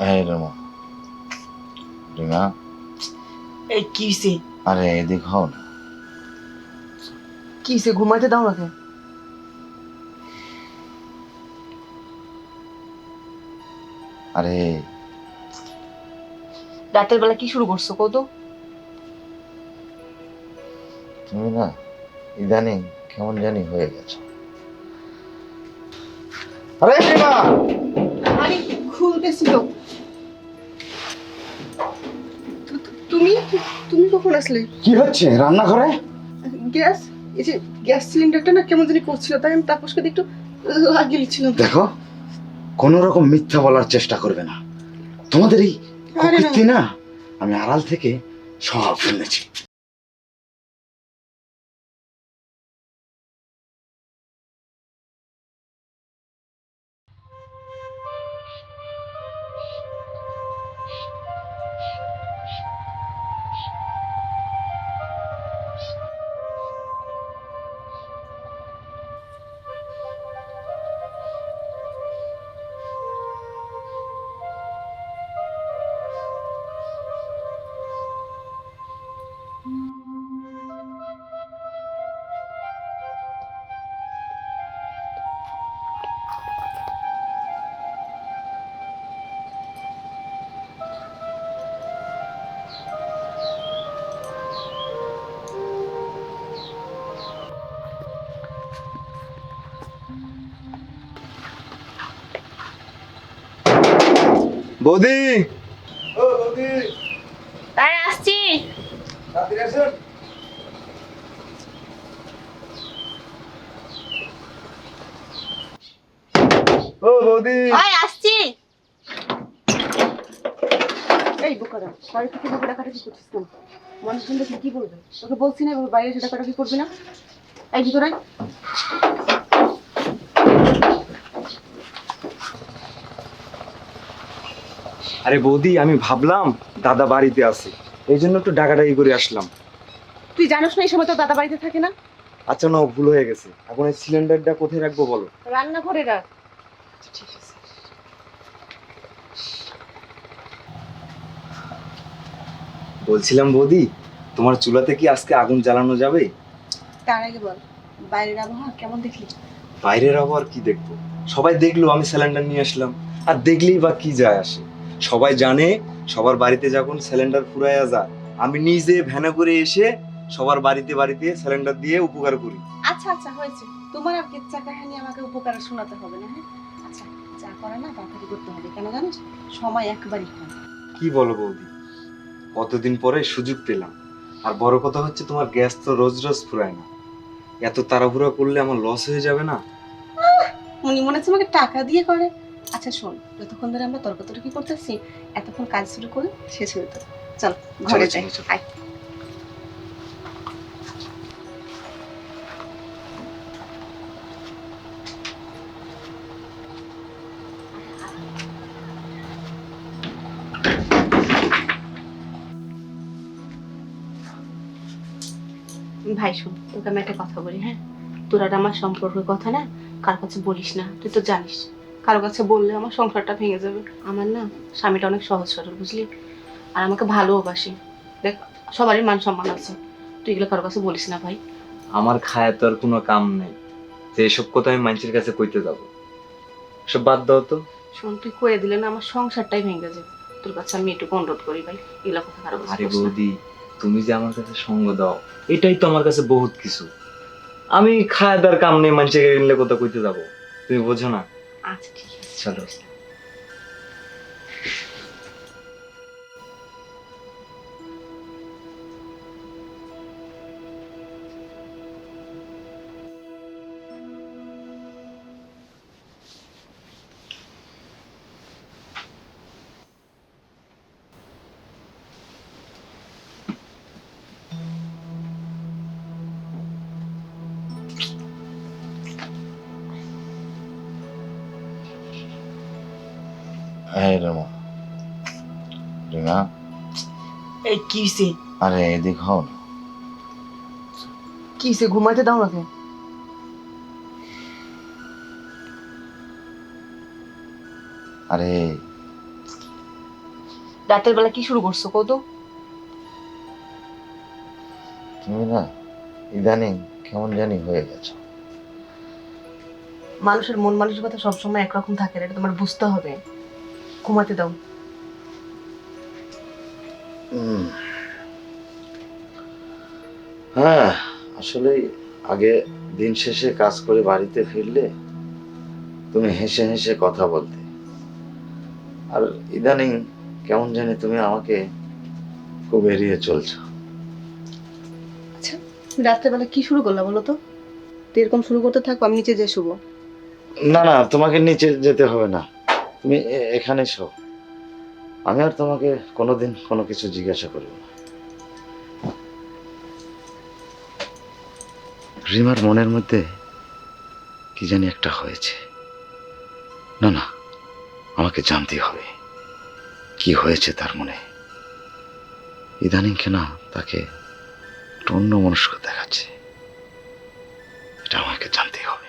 এই রেমা। রিমা? এই কি হইছে? আরে এদিক হও না। কি হইছে? ঘুমাইতে দাও না আরে। রাতের বেলা কি শুরু করছ কত? তুমি না ইদানিং কেমন জানি হয়ে গেছো। আরে রিমা! আরে খুলতেছি তো। তুমি? তুমি কখন আসলে? কি হচ্ছে? রান্নাঘরে? গ্যাস এই যে গ্যাস সিলিন্ডারটা না কেমন জানি করছিল তাই আমি তাপসকে একটু লাগিয়ে নিচ্ছিলাম দেখো কোন রকম মিথ্যা বলার চেষ্টা করবে না। তোমাদের এই। কুকীর্তি না আমি আড়াল থেকে সব শুনেছি। বৌদি। তাই আসছি। ও বৌদি। ওই আসছি। এই বোকারা বাড়ি থেকে বোকা ডাকাটাকি করছিস কেন? মানুষ শুনলে কি বলবে? তোকে বলছি না এভাবে বাইরে এসে ডাকাটাকি করবি না? এই ভিতরে আরে বৌদি আমি ভাবলাম দাদা বাড়িতে আছে। এই জন্য একটু ডাকাডাকি করে আসলাম। তুই জানিস না এই সময় তো দাদা বাড়িতে থাকে না? আচ্ছা না ভুল হয়ে গেছে। এখন এই সিলিন্ডারটা কোথায় রাখব বলো? রান্না করে রাখ ঠিক আছে। বলছিলাম বৌদি তোমার চুলাতে কি আজকে আগুন জ্বালানো যাবে? তার আগে বল বাইরের আবহাওয়া কেমন দেখলি? বাইরের আবার কি দেখব? সবাই দেখল আমি সিলিন্ডার নিয়ে আসলাম। আর দেখলেই বা কি যায় আসে। সবাই জানে সবার বাড়িতে যখন সিলিন্ডার ফুরাইয়া যায় আমি নিজে ভ্যানে করে এসে সবার বাড়িতে বাড়িতে সিলিন্ডার দিয়ে উপকার করি। আচ্ছা আচ্ছা হয়েছে। তোমার আর কেচ্চা কাহিনী আমাকে উপকার শোনাতে হবে না হ্যাঁ? আচ্ছা যা করে না তাড়াতাড়ি করতে হবে। কেন জানিস? সময় একবারই কম। কি বলো বৌদি? কতদিন পরে সুযোগ পেলাম। আর বড় কথা হচ্ছে তোমার গ্যাস তো রোজ রোজ ফুরায় না। এত তাড়াহুড়া করলে আমার লস হয়ে যাবে না? উনি মনে হচ্ছে আমাকে টাকা দিয়ে করে। আচ্ছা শোন যতক্ষণ ধরে আমরা তর্কতর্কি করতেছি এতক্ষণ কাজ শুরু করে শেষ হয়ে যেত চল ঘরে যাই। আয়। ভাই শোন তোকে আমি একটা কথা বলি হ্যাঁ তোর আর আমার সম্পর্কের কথা না কার কাছে বলিস না তুই তো জানিস কারও কাছে বললে আমার সংসারটা ভেঙে যাবে। আমার না স্বামীটা অনেক সহজ সরল বুঝলি? আর আমাকে ভালোবাসি দেখ সবারই মান সম্মান আছে। তুই এগুলো কারও কাছে বলিস না ভাই। আমার খায়া তো আর কোনো কাম নেই। যে এসব কথা আমি মানুষের কাছে কইতে যাব। সব বাদ দাও তো। শোন তুই কয়ে দিলে না আমার সংসারটাই ভেঙে যাবে। তোর কাছে আমি একটু অনুরোধ করি ভাই এগুলো কথা কারও কাছে আরে বলিস না। বৌদি তুমি যে আমার কাছে সঙ্গ দাও এটাই তো আমার কাছে বহুত কিছু। আমি খায় দার কাম নেই মানুষের কথা কইতে যাব। তুমি বোঝো না? আচ্ছা ঠিক আছে চলো এই রেমা রিমা এই কি হইছে? আরে এদিক হও কি হইছে? ঘুমাইতে দাও না কেন আরে। রাতের বেলা কি শুরু করছ কত তুমি না ইদানিং কেমন জানি হয়ে গেছো। মানুষের মন মানসিকতা সবসময় একরকম থাকে না এটা তোমার বুঝতে হবে। ঘুমাতে দাও হ্যাঁ আসলে আগে দিন শেষে কাজ করে বাড়িতে ফিরলে তুমি হেসে হেসে কথা বলতে। আর ইদানিং কেমন জানি তুমি আমাকে খুব এড়িয়ে চলছো। আচ্ছা রাত্রেবেলা কি শুরু করলা বলো তো? এরকম শুরু করতে থাকো আমি নিচে যে শুবো। না না তোমাকে নিচে যেতে হবে না। তুমি এখানে শো আমি আর তোমাকে কোনোদিন কোনো কিছু জিজ্ঞাসা করব না। রিমার মনের মধ্যে কি জানি একটা হয়েছে। না না, আমাকে জানতে হবে কি হয়েছে তার মনে। ইদানিং কেনা তাকে একটু অন্য মনস্ক দেখাচ্ছে। এটা আমাকে জানতেই হবে।